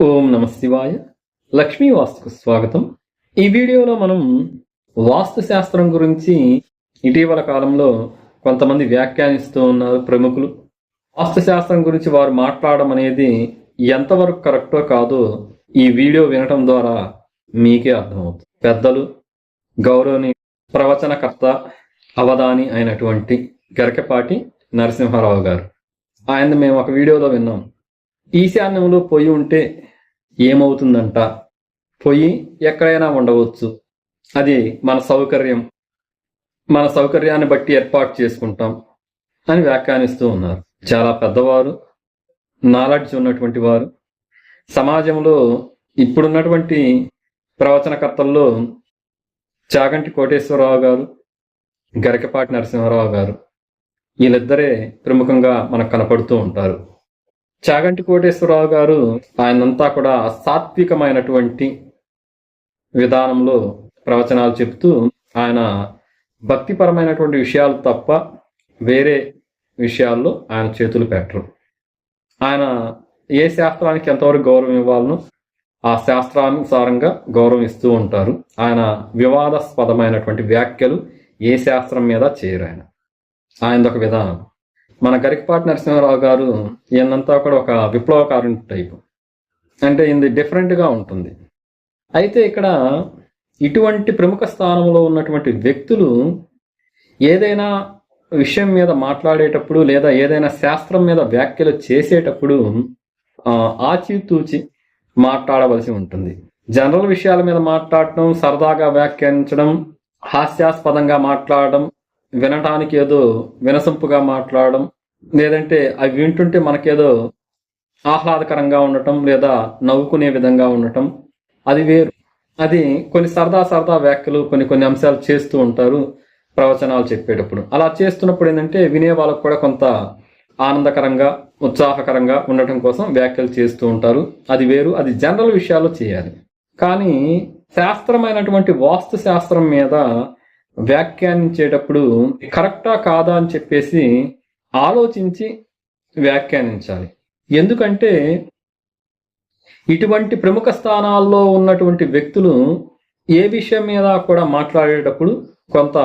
ఓం నమ శివాయ. లక్ష్మీ వాస్తుకు స్వాగతం. ఈ వీడియోలో మనం వాస్తు శాస్త్రం గురించి ఇటీవల కాలంలో కొంతమంది వ్యాఖ్యానిస్తూ ఉన్నారు ప్రముఖులు. వాస్తు శాస్త్రం గురించి వారు మాట్లాడడం అనేది ఎంతవరకు కరెక్టో కాదో ఈ వీడియో వినటం ద్వారా మీకే అర్థమవుతుంది. పెద్దలు గౌరవని ప్రవచనకర్త అవధాని అయినటువంటి గరికపాటి నరసింహారావు గారు. ఆయన మేము ఒక వీడియోలో విన్నాం. ఈశాన్యంలో పొయ్యి ఉంటే ఏమవుతుందంట? పొయ్యి ఎక్కడైనా ఉండవచ్చు అది మన సౌకర్యం. మన సౌకర్యాన్ని బట్టి ఏర్పాటు చేసుకుంటాం అని వ్యాఖ్యానిస్తూ ఉన్నారు. చాలా పెద్దవారు నాలెడ్జ్ ఉన్నటువంటి వారు. సమాజంలో ఇప్పుడున్నటువంటి ప్రవచనకర్తల్లో చాగంటి కోటేశ్వరరావు గారు గరికపాటి నరసింహారావు గారు వీళ్ళిద్దరే ప్రముఖంగా మనకు కనపడుతూ ఉంటారు. చాగంటి కోటేశ్వరరావు గారు ఆయనంతా కూడా సాత్వికమైనటువంటి విధానంలో ప్రవచనాలు చెప్తూ ఆయన భక్తిపరమైనటువంటి విషయాలు తప్ప వేరే విషయాల్లో ఆయన చేతులు పెట్టరు. ఆయన ఏ శాస్త్రానికి ఎంతవరకు గౌరవం ఇవ్వాలనో ఆ శాస్త్రానుసారంగా గౌరవం ఇస్తూ ఉంటారు. ఆయన వివాదాస్పదమైనటువంటి వ్యాఖ్యలు ఏ శాస్త్రం మీద చేయరు ఆయన. ఆయనదొక విధానం. మన గరికపాటి నరసింహారావు గారు ఈయనంతా కూడా ఒక విప్లవకారుని టైపు. అంటే ఇది డిఫరెంట్గా ఉంటుంది. అయితే ఇక్కడ ఇటువంటి ప్రముఖ స్థానంలో ఉన్నటువంటి వ్యక్తులు ఏదైనా విషయం మీద మాట్లాడేటప్పుడు లేదా ఏదైనా శాస్త్రం మీద వ్యాఖ్యలు చేసేటప్పుడు ఆచితూచి మాట్లాడవలసి ఉంటుంది. జనరల్ విషయాల మీద మాట్లాడటం సరదాగా వ్యాఖ్యానించడం హాస్యాస్పదంగా మాట్లాడడం వినటానికి ఏదో వినసొంపుగా మాట్లాడడం లేదంటే అవి వింటుంటే మనకేదో ఆహ్లాదకరంగా ఉండటం లేదా నవ్వుకునే విధంగా ఉండటం అది వేరు. అది కొన్ని సరదా సరదా వ్యాఖ్యలు కొన్ని కొన్ని అంశాలు చేస్తూ ఉంటారు ప్రవచనాలు చెప్పేటప్పుడు. అలా చేస్తున్నప్పుడు ఏంటంటే వినే వాళ్ళకు కూడా కొంత ఆనందకరంగా ఉత్సాహకరంగా ఉండటం కోసం వ్యాఖ్యలు చేస్తూ ఉంటారు. అది వేరు అది జనరల్ విషయాల్లో చేయాలి. కానీ శాస్త్రమైనటువంటి వాస్తు శాస్త్రం మీద వ్యాఖ్యానించేటప్పుడు కరెక్టా కాదా అని చెప్పేసి ఆలోచించి వ్యాఖ్యానించాలి. ఎందుకంటే ఇటువంటి ప్రముఖ స్థానాల్లో ఉన్నటువంటి వ్యక్తులు ఏ విషయం మీద కూడా మాట్లాడేటప్పుడు కొంత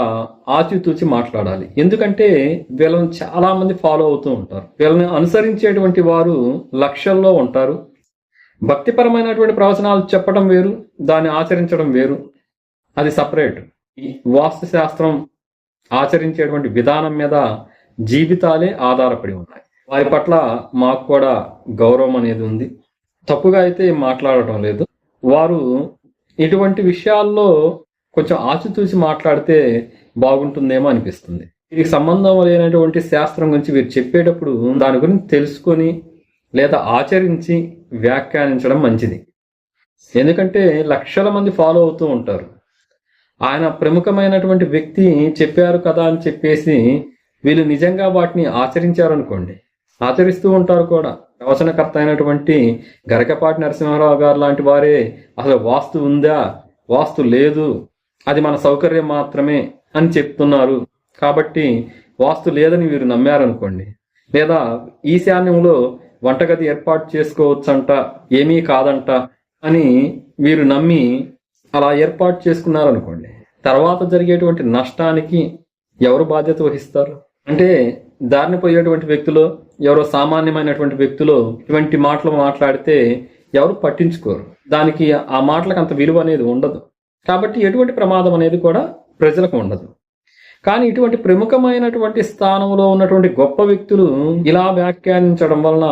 ఆచితూచి మాట్లాడాలి. ఎందుకంటే వీళ్ళని చాలామంది ఫాలో అవుతూ ఉంటారు. వీళ్ళని అనుసరించేటువంటి వారు లక్షల్లో ఉంటారు. భక్తిపరమైనటువంటి ప్రవచనాలు చెప్పడం వేరు దాన్ని ఆచరించడం వేరు. అది సపరేట్. వాస్తు శాస్త్రం ఆచరించేటువంటి విధానం మీద జీవితాలే ఆధారపడి ఉన్నాయి. వారి పట్ల మాకు కూడా గౌరవం అనేది ఉంది. తప్పుగా అయితే మాట్లాడటం లేదు. వారు ఇటువంటి విషయాల్లో కొంచెం ఆచితూచి మాట్లాడితే బాగుంటుందేమో అనిపిస్తుంది. వీరికి సంబంధం లేనటువంటి శాస్త్రం గురించి వీరు చెప్పేటప్పుడు దాని గురించి తెలుసుకొని లేదా ఆచరించి వ్యాఖ్యానించడం మంచిది. ఎందుకంటే లక్షల మంది ఫాలో అవుతూ ఉంటారు. ఆయన ప్రముఖమైనటువంటి వ్యక్తి చెప్పారు కదా అని చెప్పేసి వీళ్ళు నిజంగా వాటిని ఆచరించారనుకోండి. ఆచరిస్తూ ఉంటారు కూడా. ప్రవచనకర్త అయినటువంటి గరకపాటి నరసింహారావు గారు లాంటి వారే అసలు వాస్తు ఉందా? వాస్తు లేదు. అది మన సౌకర్యం మాత్రమే అని చెప్తున్నారు. కాబట్టి వాస్తు లేదని వీరు నమ్మారనుకోండి. లేదా ఈశాన్యంలో వంటగది ఏర్పాటు చేసుకోవచ్చంట ఏమీ కాదంట అని వీరు నమ్మి అలా ఏర్పాటు చేసుకున్నారనుకోండి తర్వాత జరిగేటువంటి నష్టానికి ఎవరు బాధ్యత వహిస్తారు? అంటే దారిని పోయేటువంటి వ్యక్తులు ఎవరో సామాన్యమైనటువంటి వ్యక్తులు ఇటువంటి మాటలు మాట్లాడితే ఎవరు పట్టించుకోరు. దానికి ఆ మాటలకు అంత విలువ అనేది ఉండదు. కాబట్టి ఎటువంటి ప్రమాదం అనేది కూడా ప్రజలకు ఉండదు. కానీ ఇటువంటి ప్రముఖమైనటువంటి స్థానంలో ఉన్నటువంటి గొప్ప వ్యక్తులు ఇలా వ్యాఖ్యానించడం వలన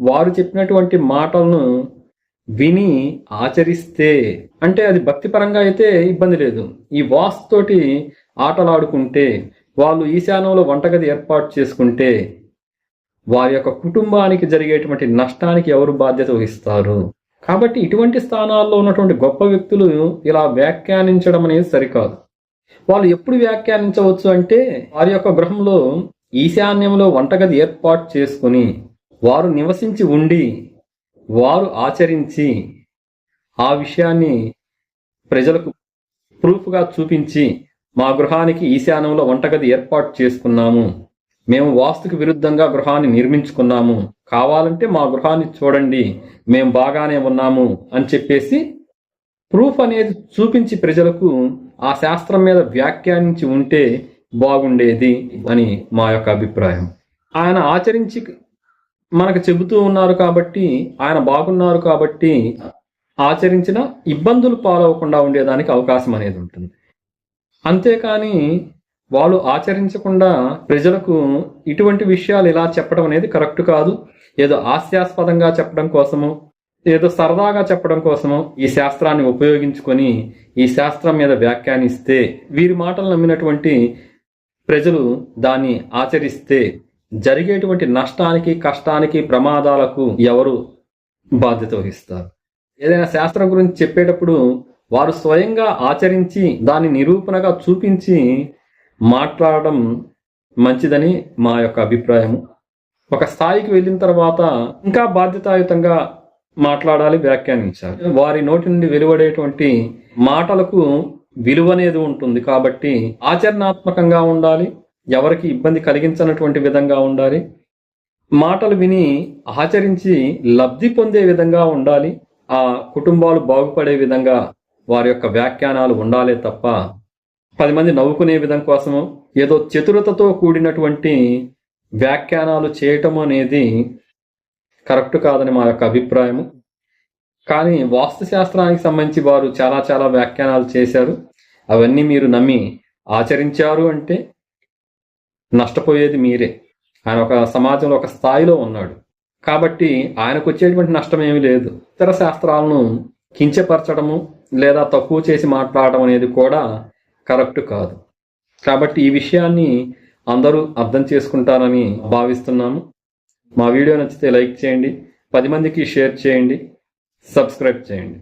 వారు చెప్పినటువంటి మాటలను విని ఆచరిస్తే. అంటే అది భక్తిపరంగా అయితే ఇబ్బంది లేదు. ఈ వాస్తోటి ఆటలాడుకుంటే వాళ్ళు ఈశాన్యంలో వంటగది ఏర్పాటు చేసుకుంటే వారి యొక్క కుటుంబానికి జరిగేటువంటి నష్టానికి ఎవరు బాధ్యత వహిస్తారు? కాబట్టి ఇటువంటి స్థానాల్లో ఉన్నటువంటి గొప్ప వ్యక్తులు ఇలా వ్యాఖ్యానించడం అనేది సరికాదు. వాళ్ళు ఎప్పుడు వ్యాఖ్యానించవచ్చు అంటే వారి యొక్క గృహంలో ఈశాన్యంలో వంటగది ఏర్పాటు చేసుకుని వారు నివసించి ఉండి వారు ఆచరించి ఆ విషయాన్ని ప్రజలకు ప్రూఫ్గా చూపించి మా గృహానికి ఈశాన్యంలో వంటగది ఏర్పాటు చేసుకున్నాము. మేము వాస్తుకు విరుద్ధంగా గృహాన్ని నిర్మించుకున్నాము. కావాలంటే మా గృహాన్ని చూడండి. మేము బాగానే ఉన్నాము అని చెప్పేసి ప్రూఫ్ అనేది చూపించి ప్రజలకు ఆ శాస్త్రం మీద వ్యాఖ్యానించి ఉంటే బాగుండేది అని మా యొక్క అభిప్రాయం. ఆయన ఆచరించి మనకు చెబుతూ ఉన్నారు కాబట్టి ఆయన బాగున్నారు కాబట్టి ఆచరించిన ఇబ్బందులు పాలవకుండా ఉండేదానికి అవకాశం అనేది ఉంటుంది. అంతేకాని వాళ్ళు ఆచరించకుండా ప్రజలకు ఇటువంటి విషయాలు ఇలా చెప్పడం అనేది కరెక్ట్ కాదు. ఏదో హాస్యాస్పదంగా చెప్పడం కోసము ఏదో సరదాగా చెప్పడం కోసము ఈ శాస్త్రాన్ని ఉపయోగించుకొని ఈ శాస్త్రం మీద వ్యాఖ్యానిస్తే వీరి మాటలు నమ్మినటువంటి ప్రజలు దాన్ని ఆచరిస్తే జరిగేటువంటి నష్టానికి కష్టానికి ప్రమాదాలకు ఎవరు బాధ్యత వహిస్తారు? ఏదైనా శాస్త్రం గురించి చెప్పేటప్పుడు వారు స్వయంగా ఆచరించి దాన్ని నిరూపణగా చూపించి మాట్లాడడం మంచిదని మా యొక్క అభిప్రాయము. ఒక స్థాయికి వెళ్ళిన తర్వాత ఇంకా బాధ్యతాయుతంగా మాట్లాడాలి వ్యాఖ్యానించాలి. వారి నోటి నుండి వెలువడేటువంటి మాటలకు విలువ అనేది ఉంటుంది కాబట్టి ఆచరణాత్మకంగా ఉండాలి ఎవరికి ఇబ్బంది కలిగించనటువంటి విధంగా ఉండాలి? మాటలు విని ఆచరించి లబ్ధి పొందే విధంగా ఉండాలి. ఆ కుటుంబాలు బాగుపడే విధంగా వారి యొక్క వ్యాఖ్యానాలు ఉండాలే తప్ప పది మంది నవ్వుకునే విధం కోసము ఏదో చతురతతో కూడినటువంటి వ్యాఖ్యానాలు చేయటం అనేది కరెక్ట్ కాదని మా యొక్క అభిప్రాయము. కానీ వాస్తుశాస్త్రానికి సంబంధించి వారు చాలా చాలా వ్యాఖ్యానాలు చేశారు. అవన్నీ మీరు నమ్మి ఆచరించారు అంటే నష్టపోయేది మీరే. ఆయన ఒక సమాజంలో ఒక స్థాయిలో ఉన్నాడు. కాబట్టి ఆయనకు వచ్చేటువంటి నష్టం ఏమీ లేదు. ఇతర శాస్త్రాలను కించపరచడము లేదా తక్కువ చేసి మాట్లాడడం అనేది కూడా కరెక్ట్ కాదు. కాబట్టి ఈ విషయాన్ని అందరూ అర్థం చేసుకుంటారని భావిస్తున్నాము. మా వీడియో నచ్చితే లైక్ చేయండి. పది మందికి షేర్ చేయండి. సబ్స్క్రైబ్ చేయండి.